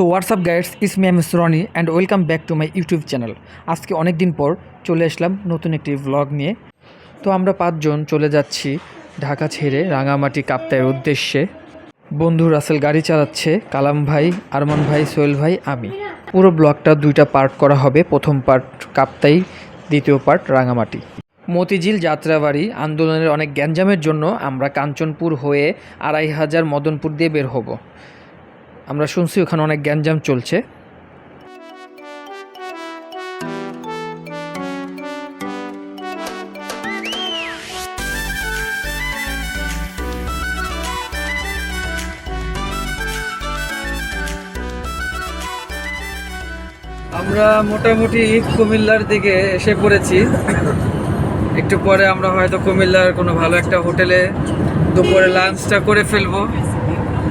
So WhatsApp guides is me M S Rony and welcome back to my YouTube channel আজকে অনেক দিন পর চলে আসলাম নতুন একটি ভ্লগ নিয়ে। তো আমরা পাঁচজন চলে যাচ্ছি ঢাকা ছেড়ে রাঙামাটি কাপ্তায়ের উদ্দেশ্যে। বন্ধু রাসেল গাড়ি চালাচ্ছে, কালাম ভাই, আরমান ভাই, সোহেল ভাই, আমি। পুরো ব্লগটা দুইটা পার্ট করা হবে। প্রথম পার্ট কাপ্তাই, দ্বিতীয় পার্ট রাঙামাটি। মতিঝিল যাত্রাবাড়ি আন্দোলনের অনেক গ্যাঞ্জামের জন্য আমরা কাঞ্চনপুর হয়ে আড়াই হাজার মদনপুর দিয়ে বের হব। আমরা শুনছি ওখানে অনেক গ্যাঞ্জাম চলছে। আমরা মোটামুটি কুমিল্লার দিকে এসে পড়েছি। একটু পরে আমরা হয়তো কুমিল্লার কোনো ভালো একটা হোটেলে দুপুরে লাঞ্চটা করে ফেলব।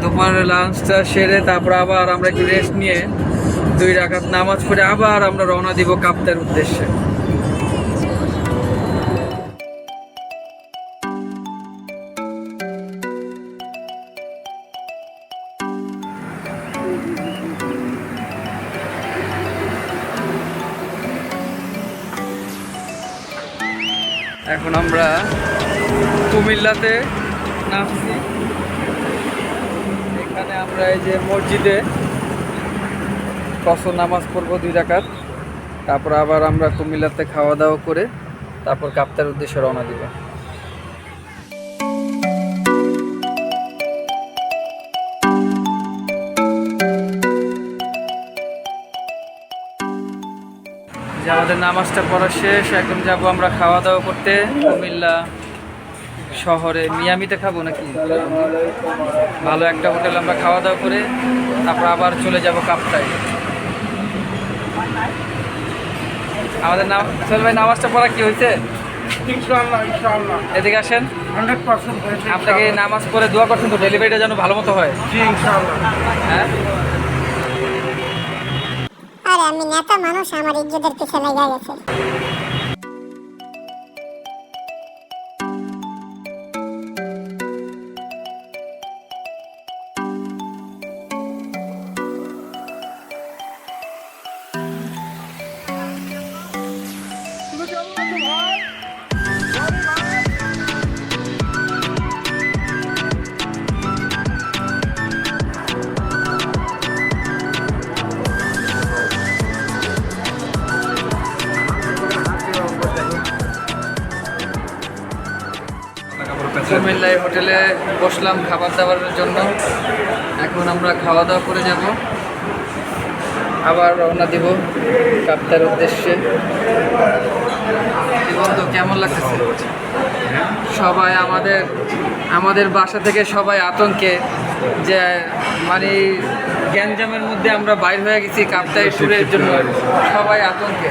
দুপুরে লাঞ্চটা সেরে তারপর আবার আমরা একটু রেস্ট নিয়ে দুই রাকাত নামাজ পড়ে আবার আমরা রওনা দিব কাপ্তার উদ্দেশ্যে। এখন আমরা কুমিল্লাতে নামছি। আমরা এই যে মসজিদে কসর নামাজ পড়ব দুই রাকাত। তারপর আবার আমরা কুমিল্লাতে খাওয়া দাওয়া করে তারপর কাপ্তার উদ্দেশ্যে রওনা দিব। আমাদের নামাজটা পড়া শেষ, এখন যাব আমরা খাওয়া দাওয়া করতে কুমিল্লা। শহরে মিয়ামিতে খাব নাকি? ভালো একটা হোটেল আমরা খাওয়া দাওয়া করে তারপর আবার চলে যাব কাপটায় আমাদের নাম সোহেল ভাই নামাজটা পড়া কি হয়েছে? এদিকে আসেন। পার্সেন্ট আপনাকে নামাজ পড়ে দোয়া করছেন তো ডেলিভারিটা যেন ভালো মতো হয়। হ্যাঁ? আরে আমি নেতা মানুষ আমার ইজ্জতের পিছে লেগে গেছে। হোটেলে বসলাম খাবার দাবারের জন্য। এখন আমরা খাওয়া দাওয়া করে যাব। আবার রওনা দিব কাপ্তার উদ্দেশ্যে। বন্ধু কেমন লাগতেছে? সবাই আমাদের আমাদের বাসা থেকে সবাই আতঙ্কে যে মানে গ্যাঞ্জামের মধ্যে আমরা বাইর হয়ে গেছি কাপ্তাই ট্যুরের জন্য। সবাই আতঙ্কে।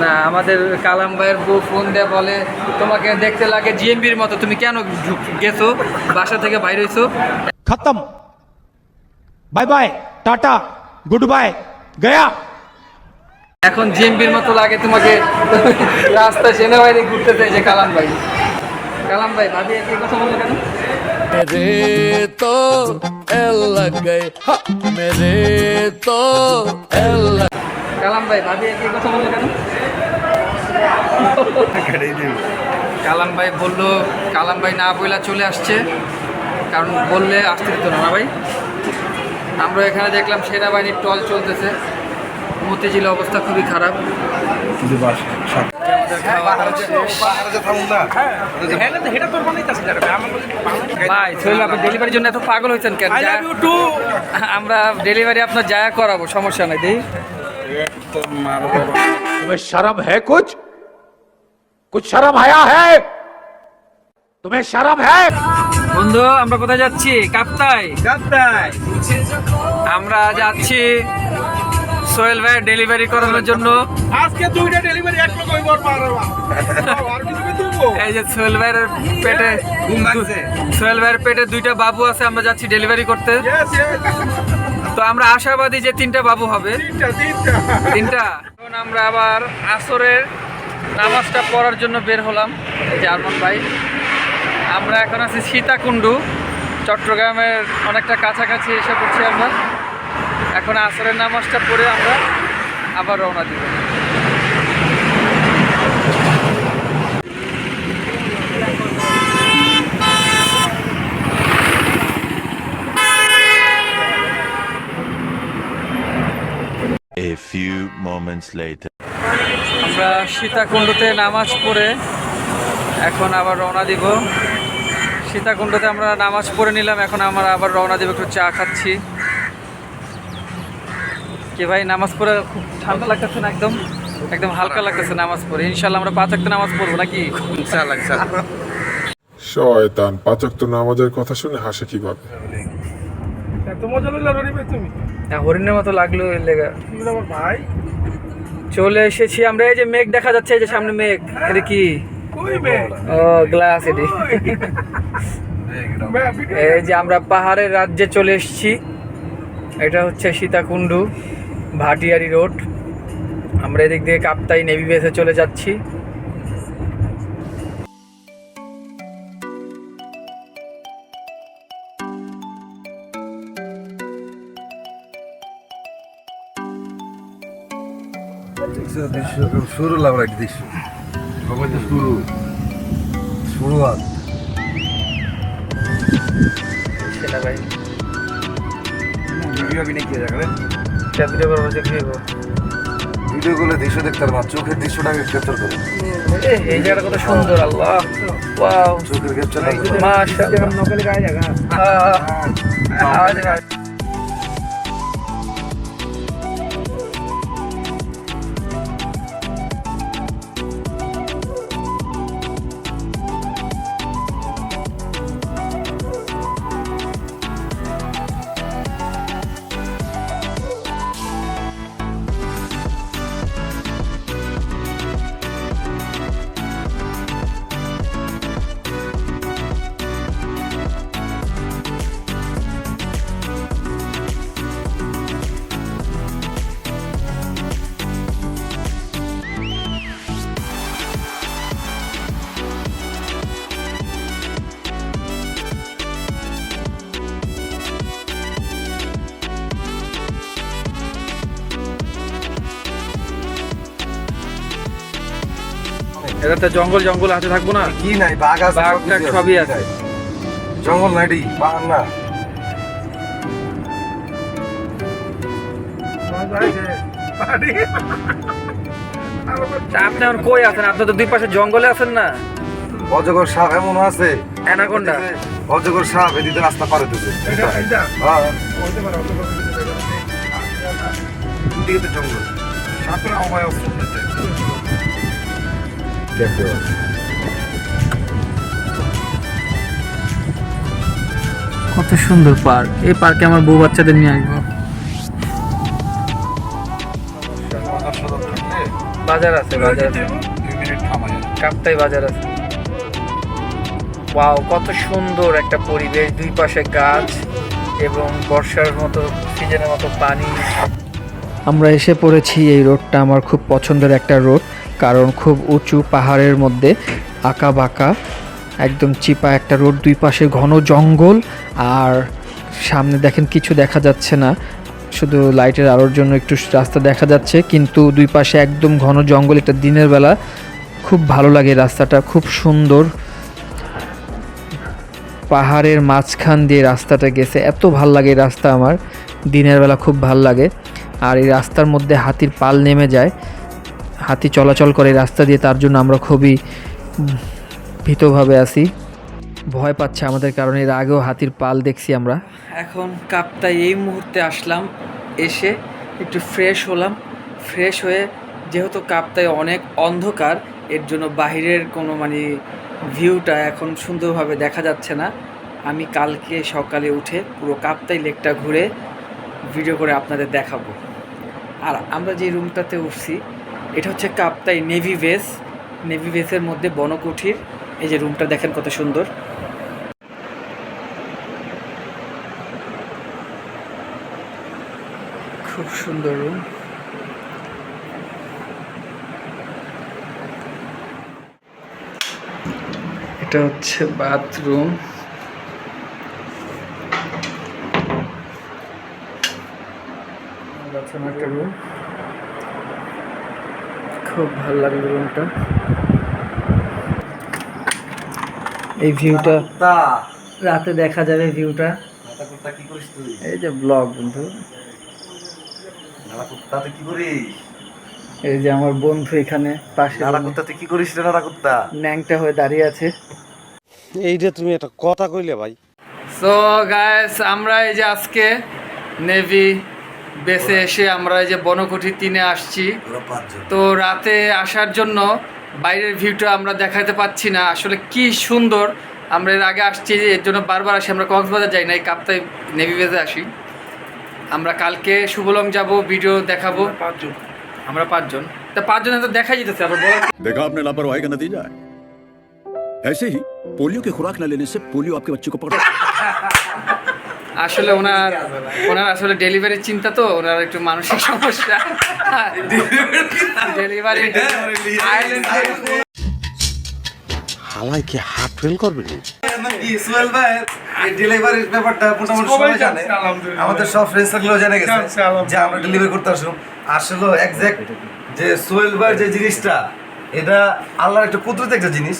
না আমাদের কালাম ভাইয়ের বউ ফোন দেয়া বলে তোমাকে দেখতে লাগে জিএমবির মতো তুমি কেন গেছো? বাসা থেকে বাইরে হইছো? খতম। Bye bye tata good bye Gaya. এখন জিএমবির মতো লাগে তোমাকে রাস্তা সেনাবাহিনী ঘুরতে চাইছে কালাম ভাই কালাম ভাই ভাবি একই কথা বললো কেন मेरे तो एल लग गए हा, मेरे तो एल लग কালাম ভাই ভাবি একই কথা বললো কেন কালাম ভাই বললো কালাম ভাই না বইলা চলে আসছে কারণ বললে আসতে দিত না না ভাই আমরা এখানে দেখলাম সেনাবাহিনীর টল চলতেছে মতিঝিল অবস্থা খুবই খারাপ। ডেলিভারির জন্য এত পাগল হয়েছেন কেন? আমরা ডেলিভারি আপনার করাবো সমস্যা বন্ধু আমরা কোথায় যাচ্ছি? কাপ্তায় কাপ্তায় আমরা যাচ্ছি। সোহেল ভাই ডেলিভারি করানোর জন্য। আজকে দুইটা ডেলিভারি এক লোক হইব মারবা আর কিছু দিব এই যে সোহেল ভাইয়ের পেটে সোহেল ভাইয়ের পেটে দুইটা বাবু আছে আমরা যাচ্ছি ডেলিভারি করতে। তো আমরা আশাবাদী যে তিনটা বাবু হবে। তিনটা তিনটা। তিনটা। এখন আমরা আবার আসরের নামাজটা পড়ার জন্য বের হলাম যে আরমান ভাই। আমরা এখন আছি সীতাকুণ্ডু চট্টগ্রামের অনেকটা কাছাকাছি এসে পড়ছি আমরা। এখন আসরের নামাজটা পড়ে আমরা আবার রওনা দিব। A few moments later. আমরা সীতাকুণ্ডতে নামাজ পড়ে এখন আবার রওনা দিব। সীতাকুণ্ডতে আমরা নামাজ পড়ে নিলাম এখন আমরা আবার রওনা দিব একটু চা খাচ্ছি। কি ভাই নামাজ পড়ে খুব ঠান্ডা লাগতেছে না একদম? একদম হালকা লাগতেছে নামাজ পড়ে। ইনশাল্লাহ আমরা পাঁচ একটা নামাজ পড়ব নাকি? ইনশাআল্লাহ শয়তান পাচক তো নামাজের কথা শুনে হাসে কীভাবে? এত মজা লাগল রনি ভাই তুমি? হ্যাঁ, হরিণের মতো লাগল এর লেগা। আমার ভাই। চলে এসেছি আমরা এই যে মেঘ দেখা যাচ্ছে এই যে সামনে মেঘ। এটা কি? ও গ্লাস এটি। এই যে আমরা পাহাড়ের রাজ্যে চলে এসেছি। এটা হচ্ছে সীতাকুণ্ডু। ভাটিয়ারি রোড। আমরা এদিক দিয়ে কাপ্তাই নেভি বেসে চলে যাচ্ছি। শুরু লাগল একটা দৃশ্য শুরু। শুরুয়াত। সেনাবাহিনী ভিডিও অভিনয় কে জায়গা ক্যাপিটাল করব কি ভিডিও গুলো দৃশ্য দেখতে পারব চোখের দৃশ্যটাকে ক্যাপচার করে এই জায়গাটা কত সুন্দর আল্লাহ ওয়াও চোখের ক্যাপচার মাশাআল্লাহ নকল গায়ে জায়গা আহ, এটা তো জঙ্গল জঙ্গল হাতে থাকব না? কি নাই বাঘ আছে বাঘ টাঘ সবই আছে। জঙ্গল নাইডি পাহাড় না। আছে আপনি এখন কই আছেন? আপনি তো দুই পাশে জঙ্গলে আছেন না। অজগর সাপ এমন আছে। অ্যানাকোন্ডা। অজগর সাপ এদিকে রাস্তা পার হতেছে এটা এটা। আওয়াজ শুনতে কত সুন্দর পার্ক। এই পার্কে আমার বউ বাচ্চাদের নিয়ে আসব। বাজার আছে বাজার কাপ্তাই বাজার আছে। ওয়াও কত সুন্দর একটা পরিবেশ। দুই পাশে গাছ এবং বর্ষার মতো সিজনের মতো পানি। আমরা এসে পড়েছি এই রোডটা। আমার খুব পছন্দের একটা রোড। কারণ খুব উঁচু পাহাড়ের মধ্যে আঁকা বাঁকা, একদম চিপা একটা রোড, দুই পাশে ঘন জঙ্গল, আর সামনে দেখেন কিছু দেখা যাচ্ছে না। শুধু লাইটের আলোর জন্য একটু রাস্তা দেখা যাচ্ছে, কিন্তু দুই পাশে একদম ঘন জঙ্গল, এটা দিনের বেলা। খুব ভালো লাগে রাস্তাটা, খুব সুন্দর। পাহাড়ের মাঝখান দিয়ে রাস্তাটা গেছে, এত ভালো লাগে রাস্তা আমার, দিনের বেলা খুব ভালো লাগে। আর এই রাস্তার মধ্যে হাতির পাল নেমে যায়। হাতি চলাচল করে রাস্তা দিয়ে, তার জন্য আমরা খুবই ভীতভাবে আছি। ভয় পাচ্ছে আমাদের কারণে এর আগেও হাতির পাল দেখছি আমরা। এখন কাপ্তাই এই মুহূর্তে আসলাম, এসে একটু ফ্রেশ হলাম। ফ্রেশ হয়ে যেহেতু কাপ্তায় অনেক অন্ধকার, এর জন্য বাইরের কোনো মানে ভিউটা এখন সুন্দরভাবে দেখা যাচ্ছে না। আমি কালকে সকালে উঠে পুরো কাপ্তাই লেকটা ঘুরে ভিডিও করে আপনাদের দেখাবো। আর আমরা যে রুমটাতে উঠছি এটা হচ্ছে কাপ্তাই নেভি বেস নেভি বেসের মধ্যে বনকুঠির, এই যে রুমটা দেখেন কত সুন্দর। খুব সুন্দর রুম এটা হচ্ছে বাথরুম বাথরুম একটা রুম খুব ভালো লাগল রুমটা। এই ভিউটা রাতে দেখা যাবে ভিউটা। এই যে ব্লগ বন্ধু। এই যে আমার বন্ধু এখানে পাশে নাড়া কুত্তাতে কি করিস ন্যাংটা হয়ে দাঁড়িয়ে আছে। এইটা তুমি একটা কথা কইলে ভাই। সো গাইস আমরা এই যে আজকে নেভি বেসে এসে আমরা এই যে বনকুঠি তিনে আসছি ওরা পাঁচজন তো রাতে আসার জন্য বাইরের ভিউটা আমরা দেখাতে পাচ্ছি না আসলে কি সুন্দর আমরা এর আগে আসছি এর জন্য বারবার আসি আমরা কক্সবাজার যাই না এই কাপ্তাই নেভি বেসে আসি আমরা কালকে শুভলং যাব ভিডিও দেখাবো পাঁচজন আমরা পাঁচজন তা পাঁচজন তো দেখাই যেতেছে আবার বলার देखा आपने लापरवाही का नतीजा है ऐसे ही पोलियो की खुराक न लेने से पोलियो आपके बच्चे को पकड़ আসলে ওনার ওনার আসলে ডেলিভারির চিন্তা তো ওনার একটু মানসিক সমস্যা। ডেলিভারি হালাই কি হার্ট ফেল করবে নি কি সোহেল ভাই এই ডেলিভারির ব্যাপারটা মোটামুটি সবাই জানে। আমাদের সব ফ্রেন্ড সার্কেলও জেনে গেছে যে আমরা ডেলিভারি করতে আসুন আসলে এক্সাক্ট যে সোহেল ভাইয়ের যে জিনিসটা এটা আল্লাহর একটা কুদরত একটা জিনিস।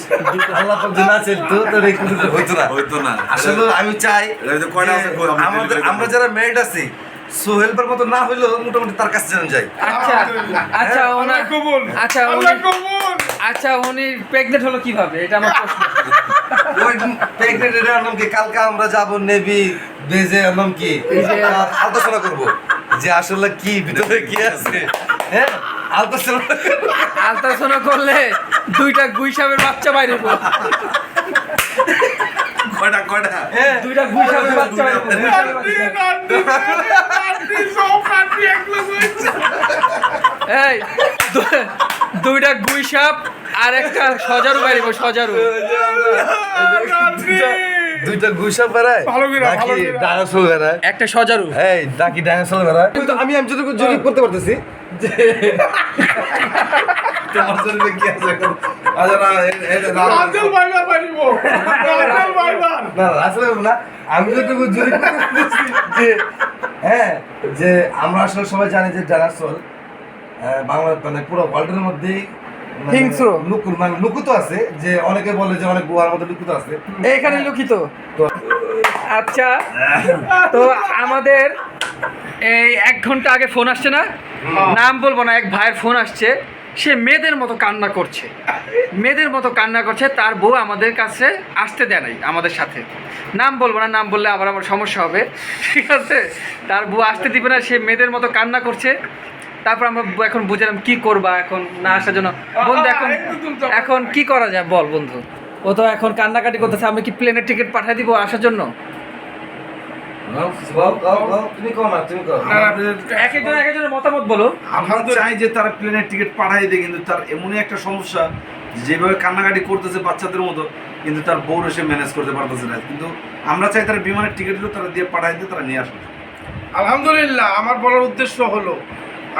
আল্লাহ যদি না চাইতো তাহলে এই কুদরত হইতো না। হইতো না। আসলে আমি চাই আমাদের আমরা যারা মেরিট আছি মতো না হইলেও মোটামুটি তার কাছে যেন যাই। আচ্ছা আচ্ছা ওনার আচ্ছা উনি কবুল। আচ্ছা উনি প্রেগনেন্ট হলো কীভাবে? এটা আমার প্রশ্ন। ওই প্রেগনেন্ট এর নাম কি? কালকে আমরা যাব নেভি বেজে নাম কি? আলোচনা করব যে আসলে কি ভিতরে কি আছে। হ্যাঁ? আলোচনা করলে দুইটা গুইসাবের বাচ্চা বাইরে। কয়টা কয়টা? দুইটা গুইসাবের বাচ্চা। এই দুইটা গুইসাপ আর একটা সজারু বাইরে সজারু। দুইটা গুইসা বেড়ায়? ভালো করে, নাকি ভালো বেড়ায়? একটা সজারু। এই নাকি ডাইনোসর বেড়ায়? কিন্তু আমি আমি যতটুকু জরিপ করতে পারতেছি যে তোমার শরীরে কি আছে এখন? আচ্ছা, না, এ- এটা না, না, রাজেল ভাইবার বাড়িব রাজেল ভাইবার না আসলে না আমি যতটুকু জরিপ যে হ্যাঁ যে আমরা আসলে সবাই জানি যে ডাইনোসর বাংলা মানে পুরো ওয়ার্ল্ডের মধ্যেই মানে মানে লুকুত আছে যে অনেকে বলে যে অনেক গুহার মধ্যে লুকুত আছে। এইখানে লুকিত। আচ্ছা তো আমাদের এই এক ঘণ্টা আগে ফোন আসছে না? নাম বলব না এক ভাইয়ের ফোন আসছে। সে মেয়েদের মতো কান্না করছে। মেয়েদের মতো কান্না করছে তার বউ আমাদের কাছে আসতে দেয় নাই আমাদের সাথে। নাম বলব না নাম বললে আবার আমার সমস্যা হবে। ঠিক আছে? তার বউ আসতে দিবে না সে মেয়েদের মতো কান্না করছে। তারপর আমরা এখন বুঝলাম কি করবা এখন না আসার জন্য। বন্ধু এখন এখন কি করা যায় বল বন্ধু? ও তো এখন কান্নাকাটি করতেছে আমি কি প্লেনের টিকিট পাঠিয়ে দিব আসার জন্য? তুমি কও না তুমি এক একজন এক একজনের মতামত বলো। আমরা চাই যে তারা প্লেনের টিকিট পাঠাই দেয় কিন্তু তার এমনই একটা সমস্যা যেভাবে কান্নাকাটি করতেছে বাচ্চাদের মতো কিন্তু তার বউ এসে ম্যানেজ করতে পারতেছে না। কিন্তু আমরা চাই তারা বিমানের টিকিটগুলো তারা দিয়ে পাঠাই দিয়ে তারা নিয়ে আসবে আলহামদুলিল্লাহ আমার বলার উদ্দেশ্য হলো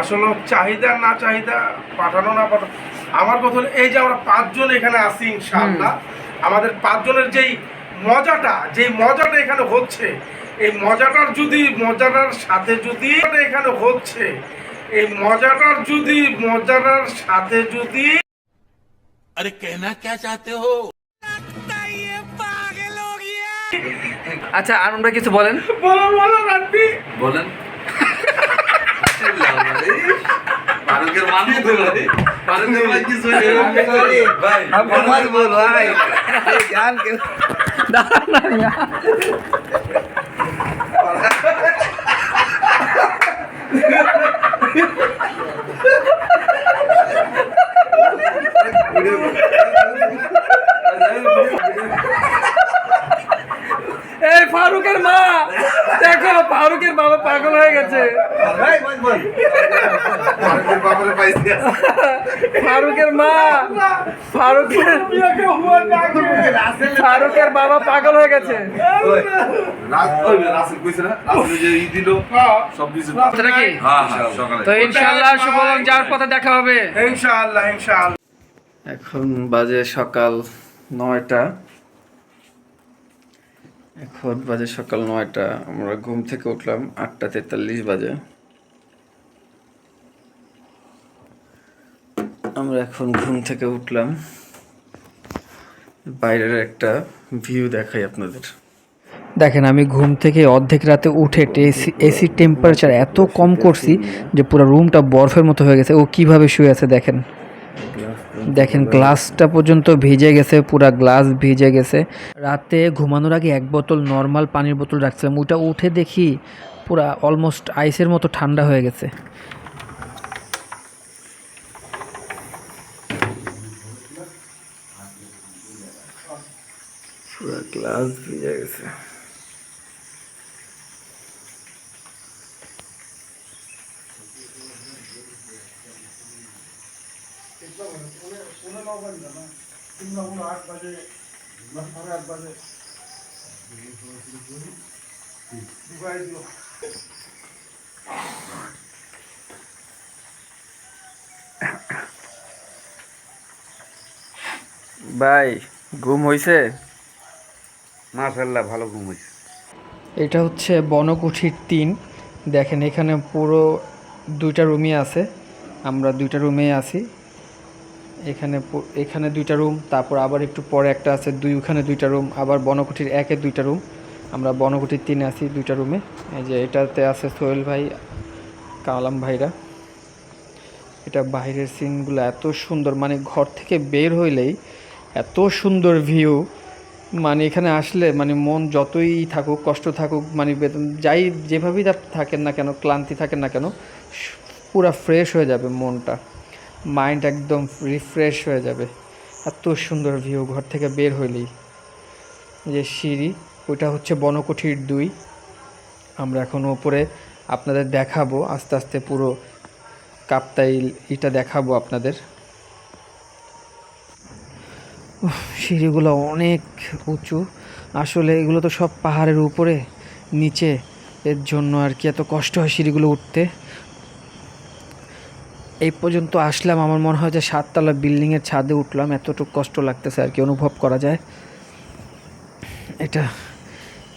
আসলে চাহিদা না চাহিদা পাঠানো না পাঠানো। আমার কথা হলো এই যে আমরা পাঁচজন এখানে আছি ইনশাআল্লাহ আমাদের পাঁচজনের যেই মজাটা যেই মজাটা এখানে হচ্ছে এই মজাটার যদি মজাটার সাথে যদি এখানে হচ্ছে এই মজাটার যদি মজাটার সাথে যদি আরে কেনা কে চাতে হো? আচ্ছা আর আমরা কিছু বলেন। বলো বলো বলেন। ভাই ভাই। না না Thank you. এই ফারুকের মা! দেখো ফারুকের বাবা পাগল হয়ে গেছে। ফারুকের মা! ফারুকের ফারুকের বাবা পাগল হয়ে গেছে। রাসেল কইছে না? রাসেল যে ই দিল সব কিছু সেটা কি? হ্যাঁ হ্যাঁ সকালে। তো ইনশাআল্লাহ শুভম যাওয়ার পথে দেখা হবে। ইনশাআল্লাহ ইনশাআল্লাহ। এখন বাজে সকাল নয়টা। এখন বাজে সকাল নয়টা, আমরা ঘুম থেকে উঠলাম আটটা তেতাল্লিশ বাজে। আমরা এখন ঘুম থেকে উঠলাম। বাইরের একটা ভিউ দেখাই আপনাদের। দেখেন, আমি ঘুম থেকে অর্ধেক রাতে উঠে এসি এসির টেম্পারেচার এত কম করছি যে পুরো রুমটা বরফের মতো হয়ে গেছে। ও কীভাবে শুয়ে আছে দেখেন। দেখেন গ্লাসটা পর্যন্ত ভিজে গেছে, পুরা গ্লাস ভিজে গেছে। রাতে ঘুমানোর আগে এক বোতল নর্মাল পানির বোতল রাখছিলাম, ওটা উঠে দেখি পুরা অলমোস্ট আইসের মতো ঠান্ডা হয়ে গেছে। গ্লাস ভিজে গেছে। ভাই ঘুম হইছে? মাশাআল্লাহ ভালো ঘুম হয়েছে এটা হচ্ছে বনকুঠির তিন। দেখেন এখানে পুরো দুইটা রুমই আছে। আমরা দুইটা রুমেই আছি। এখানে এখানে দুইটা রুম তারপর আবার একটু পরে একটা আছে, দুই, ওখানে দুইটা রুম আবার বনকুঠির একে দুইটা রুম আমরা বনকুঠির তিনে আছি, দুইটা রুমে এই যে এটাতে আছে সোহেল ভাই, কালাম ভাইরা। এটা বাইরের সিনগুলো এত সুন্দর মানে ঘর থেকে বের হইলেই এত সুন্দর ভিউ মানে এখানে আসলে মানে মন যতই থাকুক, কষ্ট থাকুক মানে বেদন- যাই যেভাবেই থাকেন না কেন, ক্লান্তি থাকেন না কেন পুরা ফ্রেশ হয়ে যাবে মনটা। মাইন্ড একদম রিফ্রেশ হয়ে যাবে। এত সুন্দর ভিউ ঘর থেকে বের হইলেই। যে সিঁড়ি, ওইটা হচ্ছে বনকুঠির দুই। আমরা এখন ওপরে আপনাদের দেখাবো, আস্তে আস্তে পুরো কাপ্তাই এটা দেখাবো আপনাদের। সিঁড়িগুলো অনেক উঁচু। আসলে এগুলো তো সব পাহাড়ের উপরে, নিচে। এর জন্য আর কি এত কষ্ট হয় সিঁড়িগুলো উঠতে। এই পর্যন্ত আসলাম, আমার মনে হয় যে সাততলা বিল্ডিংয়ের ছাদে উঠলাম, এতটুকু কষ্ট লাগতেছে আর কি, অনুভব করা যায়। এটা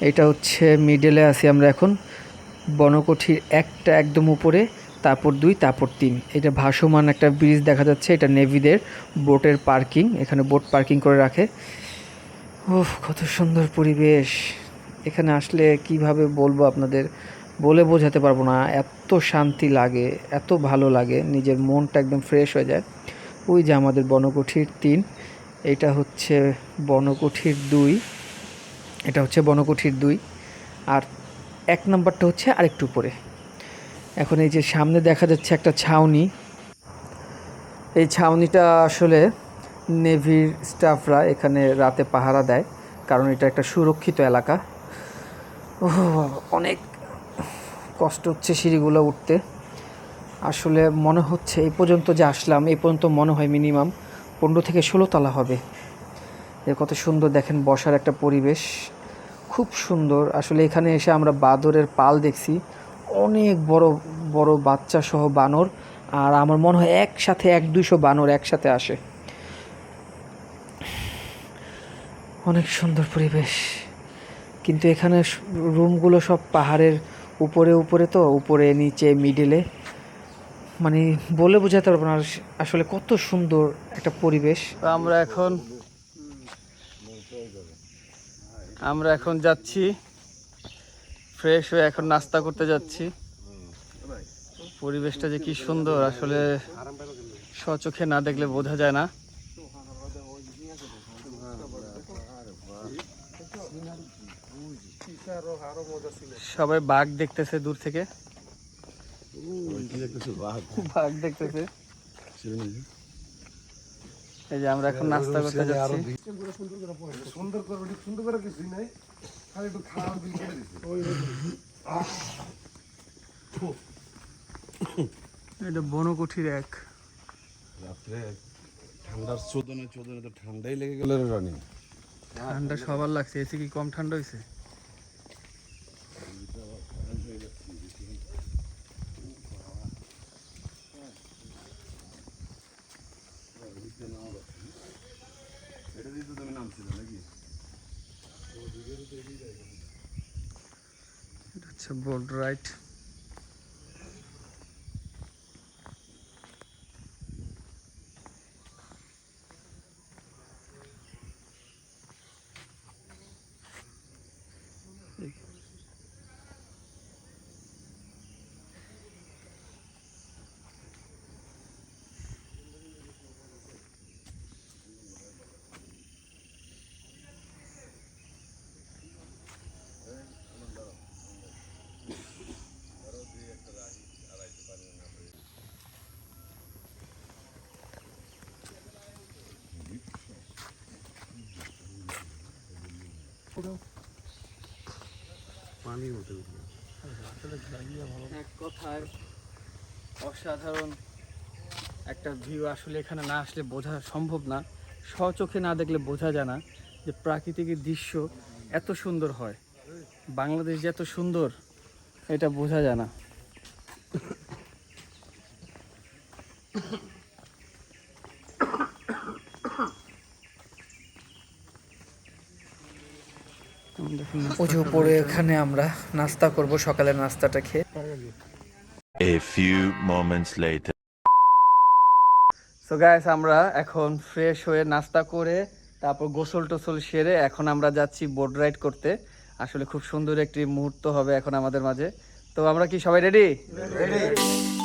এটা হচ্ছে মিডলে আছি আমরা এখন, বনকঠির একটা একদম উপরে, তারপর দুই, তারপর তিন। এটা ভাসমান একটা ব্রিজ দেখা যাচ্ছে, এটা নেভিদের বোটের পার্কিং এখানে বোট পার্কিং করে রাখে। ও কত সুন্দর পরিবেশ। এখানে আসলে কীভাবে বলব আপনাদের? বলে বোঝাতে পারব না, এত শান্তি লাগে, এত ভালো লাগে, নিজের মনটা একদম ফ্রেশ হয়ে যায়। ওই যে আমাদের বনকুঠির তিন, এটা হচ্ছে বনকুঠির দুই, এটা হচ্ছে বনকুঠির দুই, আর এক নম্বরটা হচ্ছে আরেকটু উপরে। এখন এই যে সামনে দেখা যাচ্ছে একটা ছাউনি, এই ছাউনিটা আসলে নেভির স্টাফরা এখানে রাতে পাহারা দেয়, কারণ এটা একটা সুরক্ষিত এলাকা। ও অনেক কষ্ট হচ্ছে সিঁড়িগুলো উঠতে। আসলে মনে হচ্ছে এই পর্যন্ত যে আসলাম, এই পর্যন্ত মনে হয় মিনিমাম পনেরো থেকে ষোলো তলা হবে। এ কত সুন্দর দেখেন বসার একটা পরিবেশ। খুব সুন্দর। আসলে এখানে এসে আমরা বাদরের পাল দেখছি। অনেক বড় বড় বাচ্চা সহ বানর। আর আমার মনে হয় একসাথে এক দুইশো বানর একসাথে আসে। অনেক সুন্দর পরিবেশ। কিন্তু এখানে রুমগুলো সব পাহাড়ের উপরে উপরে তো, উপরে, নিচে মিডিলে মানে বলে বোঝাতে পারব না আসলে কত সুন্দর একটা পরিবেশ। আমরা এখন আমরা এখন যাচ্ছি। ফ্রেশ হয়ে এখন নাস্তা করতে যাচ্ছি। পরিবেশটা যে কি সুন্দর, আসলে স্বচোখে না দেখলে বোঝা যায় না। সবাই বাঘ দেখতেছে দূর থেকে। বাঘ দেখতেছে। এই যে আমরা এখন নাস্তা করতে যাচ্ছি। এটা বনকুঠির এক। রাত্রে ঠান্ডার চোদনে চোদনে তো ঠান্ডাই লেগে গেল রানী। ঠান্ডা সবার লাগছে এসে কি কম ঠান্ডা হয়েছে এটা দিয়ে তো তুমি নামছিল নাকি এটা হচ্ছে বোর্ড রাইট পানির মতো এক কথায় অসাধারণ একটা ভিউ আসলে এখানে না আসলে বোঝা সম্ভব না। স্বচোখে না দেখলে বোঝা যায় না যে প্রাকৃতিক দৃশ্য এত সুন্দর হয়। বাংলাদেশ যে এত সুন্দর এটা বোঝা যায় না। পুজো পরে এখানে আমরা নাস্তা করব সকালের নাস্তাটা খেয়ে। A few moments later. So guys আমরা এখন ফ্রেশ হয়ে নাস্তা করে তারপর গোসল টোসল সেরে এখন আমরা যাচ্ছি বোট রাইড করতে। আসলে খুব সুন্দর একটি মুহূর্ত হবে এখন আমাদের মাঝে। তো আমরা কি সবাই রেডি করতে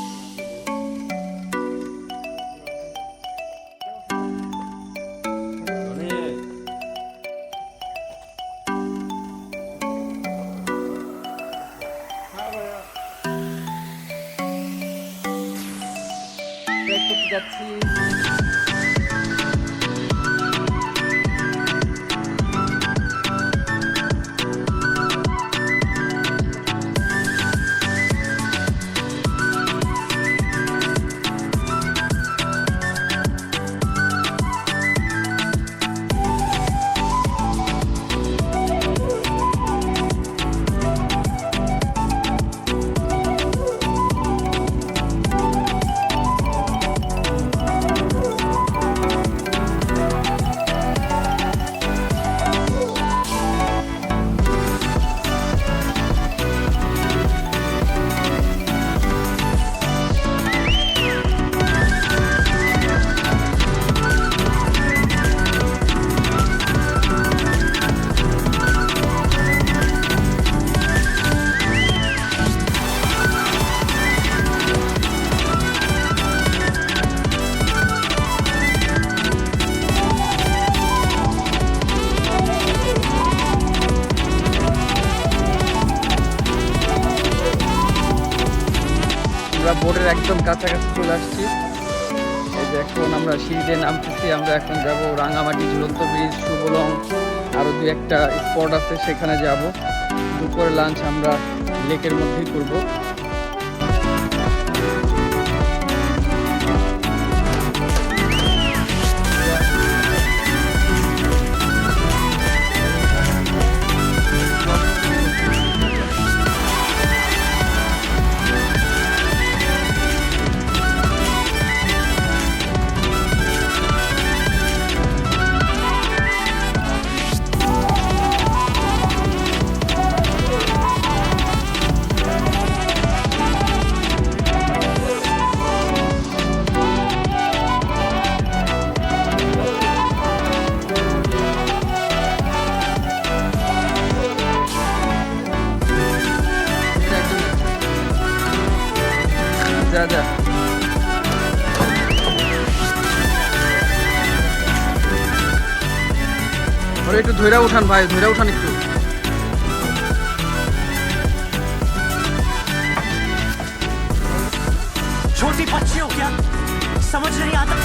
কাছাকাছি চলে আসছি। এই যে এখন আমরা সিঁড়িতে নামতেছি, আমরা এখন যাব রাঙামাটি ঝুলন্ত ব্রিজ, সুবলং। আরও দু একটা স্পট আছে, সেখানে যাব। দুপুরে লাঞ্চ আমরা লেকের মধ্যেই করব। ধৈরা উঠান ভাই ধৈরা উঠান একটু छोटी बच्ची हो क्या समझ नहीं आता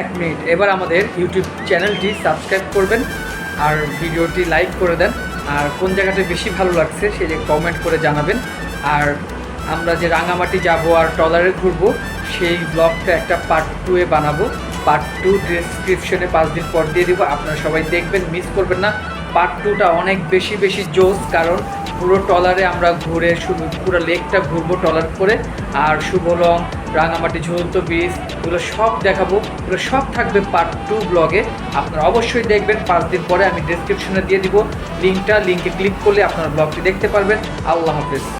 এক মিনিট। এবার আমাদের ইউটিউব চ্যানেলটি সাবস্ক্রাইব করবেন আর ভিডিওটি লাইক করে দেন। আর কোন জায়গাটা বেশি ভালো লাগছে সেটা কমেন্ট করে জানাবেন। আর আমরা যে রাঙামাটি যাব আর টলারে ঘুরবো, সেই ব্লগটা একটা পার্ট টু এ বানাবো। পার্ট টু ডিসক্রিপশনে পাঁচ দিন পর দিয়ে দিব। আপনারা সবাই দেখবেন মিস করবেন না। পার্ট টুটা অনেক বেশি বেশি জোস কারণ পুরো টলারে আমরা ঘুরে শুধু পুরো লেকটা ঘুরবো টলার করে। আর শুভলং রাঙামাটি, ঝুলন্ত বীজ এগুলো সব দেখাবো। এগুলো সব থাকবে পার্ট টু ব্লগে আপনারা অবশ্যই দেখবেন, পাঁচ দিন পরে আমি ডিসক্রিপশনে দিয়ে দিব। লিঙ্কটা লিঙ্কে ক্লিক করলে আপনারা ব্লগটি দেখতে পারবেন। আল্লাহ হাফেজ।